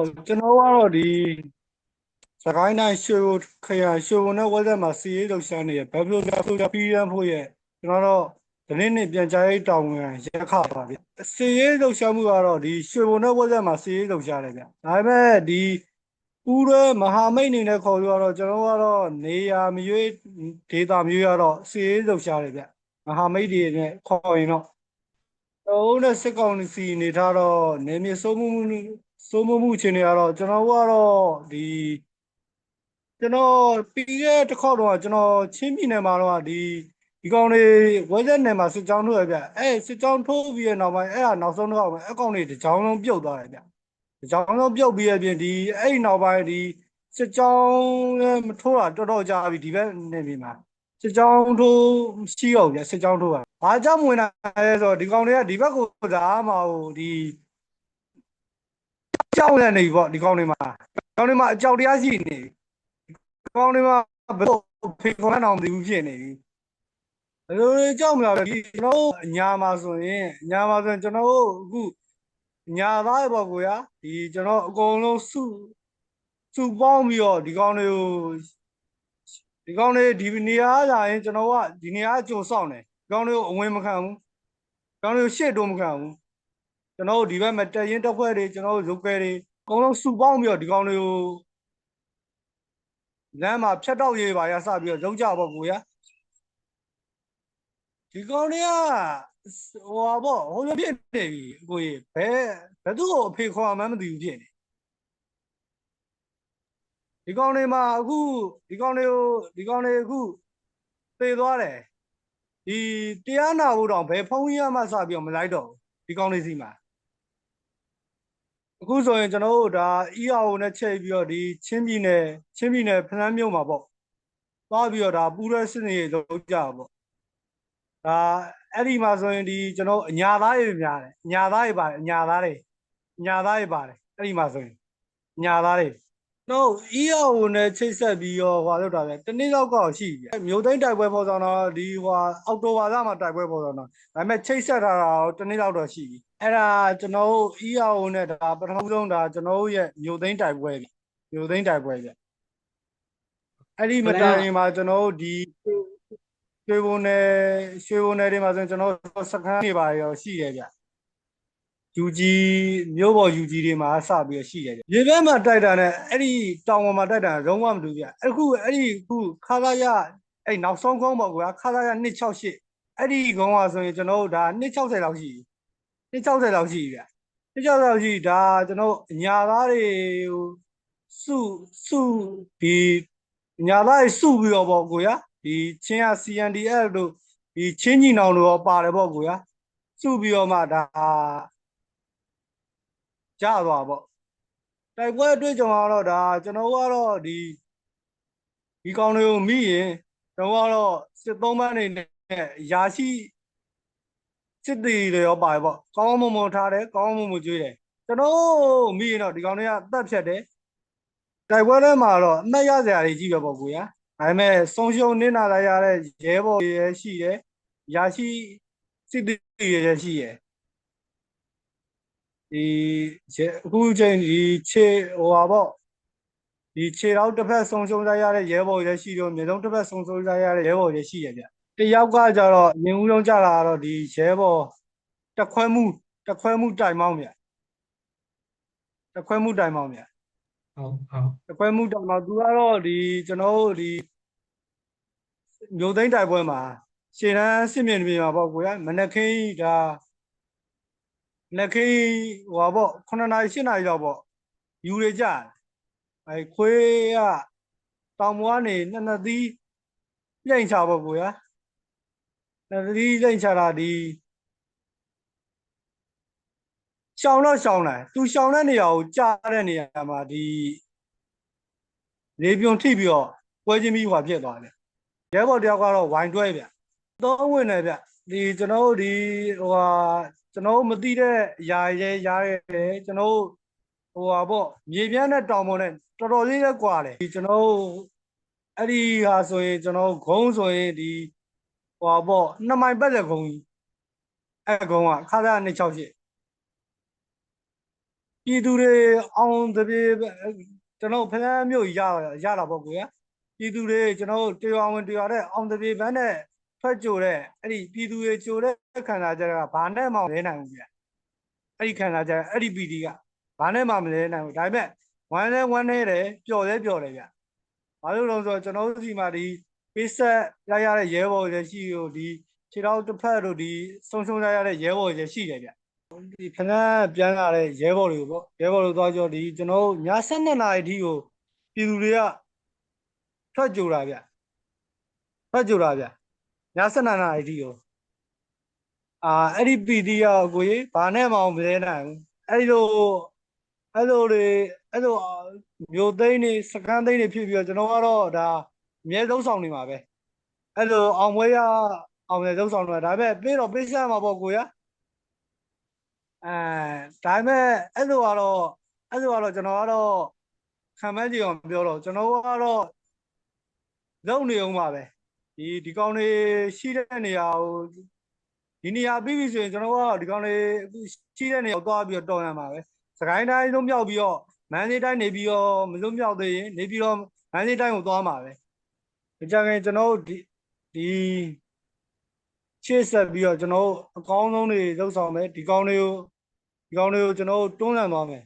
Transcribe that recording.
ဟုတ်ကျွန်တော်ကတော့ဒီစကိုင်းတိုင်းရွှေဘိုခရိုင်ရွှေဘိုနဲ့ဝက်သက်မှာစီရေးလှုပ်ရှားနေရဘယ်လိုပြဖို့ပြပြီးရန်ဖို့ရဲ့ကျွန်တော်တို့ဒီနေ့နေ့ပြန်ကြားရေးတောင်းဝင်ရက်ခပါဗျစီရေးလှုပ်ရှားမှုကတော့ဒီရွှေဘိုနဲ့ဝက်သက်မှာစီရေးလှုပ်ရှားတယ်ဗျဒါပေမဲ့ဒီပူရဲမဟာမိတ်အနေနဲ့ခေါ်လို့ကတော့ကျွန်တော်ကတော့နေရာမရွေးဒေတာမျိုးရတော့စီရေးလှုပ်ရှားတယ်ဗျမဟာမိတ်တွေနဲ့ခေါ်ရင်တော့တော့နဲ့စစ်ကောင်စီနေထားတော့နေမြေစိုးမှုမှု စိုးမှုမှုအခြေအနေကတော့ကျွန်တော်ကတော့ဒီကျွန်တော်ပြီးခဲ့တစ်ခေါက်တော့ကျွန်တော်ချင်းပြည်နယ်မှာတော့ဒီဒီကောင်တွေဝဲဆက်နယ်မှာစစ်ကြောင်းထိုးရဗျအဲစစ်ကြောင်းထိုးပြီးရနောက်ပိုင်းအဲ့ဒါနောက်ဆုံးတော့အကောင်တွေတစ်ကြောင်းလုံးပြုတ်သွားတယ်ဗျတစ်ကြောင်းလုံးပြုတ်ပြီးရပြင်ဒီအဲ့ဒီနောက်ပိုင်းဒီစစ်ကြောင်းလည်းမထိုးတာတော်တော်ကြာပြီဒီဘက်နယ်မြေမှာစစ်ကြောင်းထိုးရှိအောင်ဗျစစ်ကြောင်းထိုးပါဘာကြောင့်မဝင်လာလဲဆိုတော့ဒီကောင်တွေကဒီဘက်ကိုဒါမှဟိုဒီ ကြောက်ရနေပြီပေါ့ဒီကောင်တွေမှာဒီကောင်တွေမှာအကြောက်တရားရှိနေပြီဒီကောင်တွေမှာဘယ်လိုဖေခေါ်နေအောင်မသိဘူးဖြစ်နေပြီဘယ်လိုလဲကြောက်မလားဒီကျွန်တော်တို့အညာမှာဆိုရင်အညာမှာဆိုရင်ကျွန်တော်တို့အခုညာသားပဲပေါ့ကိုရဒီကျွန်တော်အကုန်လုံးစုစုပေါင်းပြီးတော့ဒီကောင်တွေကိုဒီကောင်တွေဒီနေရာလာရင်ကျွန်တော်ကဒီနေရာကြိုစောင့်တယ်ဒီကောင်တွေကိုအဝင်မခံဘူးဒီကောင်တွေကိုရှေ့တိုးမခံဘူး ကျွန်တော်တို့ဒီဘက်မှာတက်ရင်တက်ဖွဲ့တွေကျွန်တော်တို့ရုပ်ကဲတွေအကုန်လုံးစုပေါင်းပြီးတော့ဒီကောင်တွေကိုလမ်းမှာဖြတ်တော့ရေးပါရစပြီးတော့ရုပ်ကြပေါ့ကိုရဒီကောင်တွေကဟိုပါပေါ့ဟိုလိုဖြစ်နေပြီကိုကြီးဘယ်ဘယ်သူ့ကိုအဖေခေါ်မှန်းမသိဘူးဖြစ်နေဒီကောင်တွေမှာအခုဒီကောင်တွေကိုဒီကောင်တွေအခုသေသွားတယ်ဒီတရားနာဖို့တော့ဘယ်ဖုန်းကြီးမှစပြီးတော့မလိုက်တော့ဘူးဒီကောင်တွေစီမှာ အခုဆိုရင်ကျွန်တော်တို့ဒါ EAO နဲ့ချိန်ပြီးတော့ဒီချင်းပြည်နယ်ချင်းပြည်နယ်ဖလန်းမြို့မှာပေါ့သွားပြီးတော့ဒါပူရဲစစ်နေလောက်ကြပါပေါ့ဒါအဲ့ဒီမှာဆိုရင်ဒီကျွန်တော်အညာသားတွေများတယ်အညာသားတွေပါတယ်အညာသားတွေအညာသားတွေပါတယ်အဲ့ဒီမှာဆိုရင်အညာသားတွေ တော့ EAO နဲ့ချိတ်ဆက်ပြီးတော့ဟွာလောက်တာပဲတနေ့လောက်ကောက်ရှိပြီမြို့သိမ်းတိုက်ပွဲပေါ်ဆောင်တော့ဒီဟွာအောက်တိုဘာလမှာတိုက်ပွဲပေါ်ဆောင်တော့ဒါပေမဲ့ချိတ်ဆက်ထားတာတော့တနေ့လောက်တော့ရှိပြီအဲ့ဒါကျွန်တော်တို့ EAO နဲ့ဒါပထမဆုံးဒါကျွန်တော်တို့ရဲ့မြို့သိမ်းတိုက်ပွဲပြီမြို့သိမ်းတိုက်ပွဲပြအဲ့ဒီမတိုင်ခင်မှာကျွန်တော်တို့ဒီရွှေဘုံနယ်ရွှေဘုံနယ်တွေမှာဆိုရင်ကျွန်တော်တို့စခန်းတွေပါရောရှိတ ယ်ဗျ UG မြို့ပေါ် UG တွေမှာစပြီးရရှိတယ်ဗျရေဘက်မှာတိုက်တာနဲ့အဲ့ဒီတောင်ပေါ်မှာတိုက်တာလုံးဝမတူဗျအခုအဲ့ဒီအခုခါသာရအဲ့နောက်ဆုံးကုန်းပေါ့ကွာခါသာရ268အဲ့ဒီကုန်းကဆိုရင်ကျွန်တော်တို့ဒါ260လောက်ရှိပြီ260လောက်ရှိပြီဗျ260လောက်ရှိဒါကျွန်တော်အညာသားတွေဟိုစုစုဒီအညာသားတွေစုပြီးတော့ပေါ့ကိုရဒီချင်းရ CNDF တို့ဒီချင်းညီနောင်တို့ရောပါတယ်ပေါ့ကိုရစုပြီးတော့မှဒါ ကြသွားပေါ့တိုက်ပွဲအတွေ့အကြုံကတော့ဒါကျွန်တော်ကတော့ဒီဒီကောင်တွေကိုမိရင်ကျွန်တော်ကတော့စစ်သုံးပန်းတွေနဲ့ရာရှိစစ်တီတွေရောပါတယ်ပေါ့ကောင်းကောင်းမွန်မွန်ထားတယ်ကောင်းကောင်းမွန်မွန်ကျွေးတယ်ကျွန်တော်မိရင်တော့ဒီကောင်တွေကတတ်ဖြတ်တယ်တိုက်ပွဲထဲမှာတော့အမှတ်ရစရာတွေကြီးပဲပေါ့ကိုရဒါပေမဲ့ဆုံးရှုံးနစ်နာလိုက်ရတဲ့ရဲဘော်တွေရရှိတယ်ရာရှိစစ်တီတွေရရှိတယ် ဒီရေအခုချိန်ဒီခြေဟိုပါပေါ့ဒီခြေတော့တစ်ဖက်ဆုံရှုံလိုက်ရတဲ့ရဲဘော်တွေရှိတော့မြေလုံးတစ်ဖက်ဆုံရှုံလိုက်ရတဲ့ရဲဘော်တွေရှိရဗျတယောက်ကကြတော့ရင်ဦးလုံးကြလာတော့ဒီရဲဘော်တခွဲမှုတခွဲမှုတိုင်မောင်းဗျတခွဲမှုတိုင်မောင်းဗျဟုတ်ဟုတ်တခွဲမှုတိုင်မောင်းသူကတော့ဒီကျွန်တော်တို့ဒီမြို့သိမ်းတိုက်ပွဲမှာရှေ့တန်းစစ်မြေပြင်မှာပေါ့ကိုရမနက်ခင်းကြီးဒါ လက်ခေးဟိုပါပေါ့9နာရီ10နာရီလောက်ပေါ့ယူရကြတယ်အဲခွေးကတောင်ပေါ်ကနေနှစ်နှစ်သီးပြိုင်ချပေါ့ကိုရနှစ်နှစ်သီးပြိုင်ချတာဒီရှောင်းတော့ရှောင်းတယ်သူရှောင်းတဲ့နေရာကိုကြားတဲ့နေရာမှာဒီလေပြုံထိပြီးတော့ပွဲချင်းပြီးဟွာဖြစ်သွားတယ်ရဲဘော်တယောက်ကတော့ဝိုင်းတွဲဗျသုံးဝင်တယ်ဗျ ဒီကျွန်တော်တို့ဒီဟိုဟာကျွန်တော်တို့မသိတဲ့အရာရဲရားရဲကျွန်တော်တို့ဟိုဟာပေါ့မြေပြန့်တဲ့တောင်ပေါ်နဲ့တော်တော်လေးလည်းကွာတယ်ဒီကျွန်တော်တို့အဲ့ဒီဟာဆိုရင်ကျွန်တော်တို့ဂုံးဆိုရင်ဒီဟိုဟာပေါ့နှစ်မိုင်ပတ်တဲ့ဂုံးကြီးအဲ့ဂုံးကခါသား268ပြပြည်သူတွေအောင်တပြေကျွန်တော်ဖလန်းမျိုးရရတာပေါ့ကွာပြည်သူတွေကျွန်တော်တရားဝင်တရားတဲ့အောင်တပြေဘန်းနဲ့ ထွက်ကြိုတဲ့အဲ့ဒီပြည်သူတွေကြိုတဲ့ခန္ဓာကြကဘာနဲ့မှမလဲနိုင်ဘူးဗျအဲ့ဒီခန္ဓာကြအဲ့ဒီပီတီကဘာနဲ့မှမလဲနိုင်ဘူးဒါပေမဲ့ဝမ်းလဲဝမ်းနေတယ်ပျော်လဲပျော်တယ်ဗျဘာလို့လဲဆိုတော့ကျွန်တော်တို့ဒီမှာဒီပေးဆက်ရရတဲ့ရဲဘော်တွေရှိကိုဒီခြေတော်တစ်ဖက်တို့ဒီဆုံဆုံရရတဲ့ရဲဘော်တွေရှိတယ်ဗျဒီဖနက်ပြန်လာတဲ့ရဲဘော်တွေကိုပေါ့ရဲဘော်တွေသွားကြောဒီကျွန်တော်တို့ည7နာရီအထိကိုပြည်သူတွေကထွက်ကြတာဗျထွက်ကြတာဗျ ည7နာရီအထိကိုအာအဲ့ဒီပီတီရောကိုကြီးဘာနဲ့မှမလဲနိုင်ဘူးအဲ့လိုအဲ့လိုတွေအဲ့လိုမျိုးသိန်းနေစကန်းသိန်းနေဖြစ်ပြီးတော့ကျွန်တော်ကတော့ဒါအမြဲဆုံးဆောင်နေမှာပဲအဲ့လိုအောင်ပွဲရအောင်လည်းဆုံးဆောင်နေမှာဒါပေမဲ့ပြေးတော့ပြေးစမ်းမှာပေါ့ကိုရအဲဒါပေမဲ့အဲ့လိုကတော့အဲ့လိုကတော့ကျွန်တော်ကတော့ခံမကြည့်အောင်ပြောတော့ကျွန်တော်ကတော့လုံနေအောင်ပါပဲ ဒီဒီကောင်တွေရှိတဲ့နေရာကိုဒီနေရာပြီးပြီဆိုရင်ကျွန်တော်ကတော့ဒီကောင်တွေအခုရှိတဲ့နေရာကိုသွားပြီးတော့တော်ရမှာပဲစကိုင်းတိုင်းလုံးမြောက်ပြီးတော့မန္တလေးတိုင်းနေပြီးတော့မလုံးမြောက်သေးရင်နေပြီးတော့မန္တလေးတိုင်းကိုသွားမှာပဲဒီကြရင်ကျွန်တော်တို့ဒီဒီရှေ့ဆက်ပြီးတော့ကျွန်တော်တို့အကောင်းဆုံးတွေလှုပ်ဆောင်မယ်ဒီကောင်တွေကိုဒီကောင်တွေကိုကျွန်တော်တို့တွန်းလှန်သွားမယ်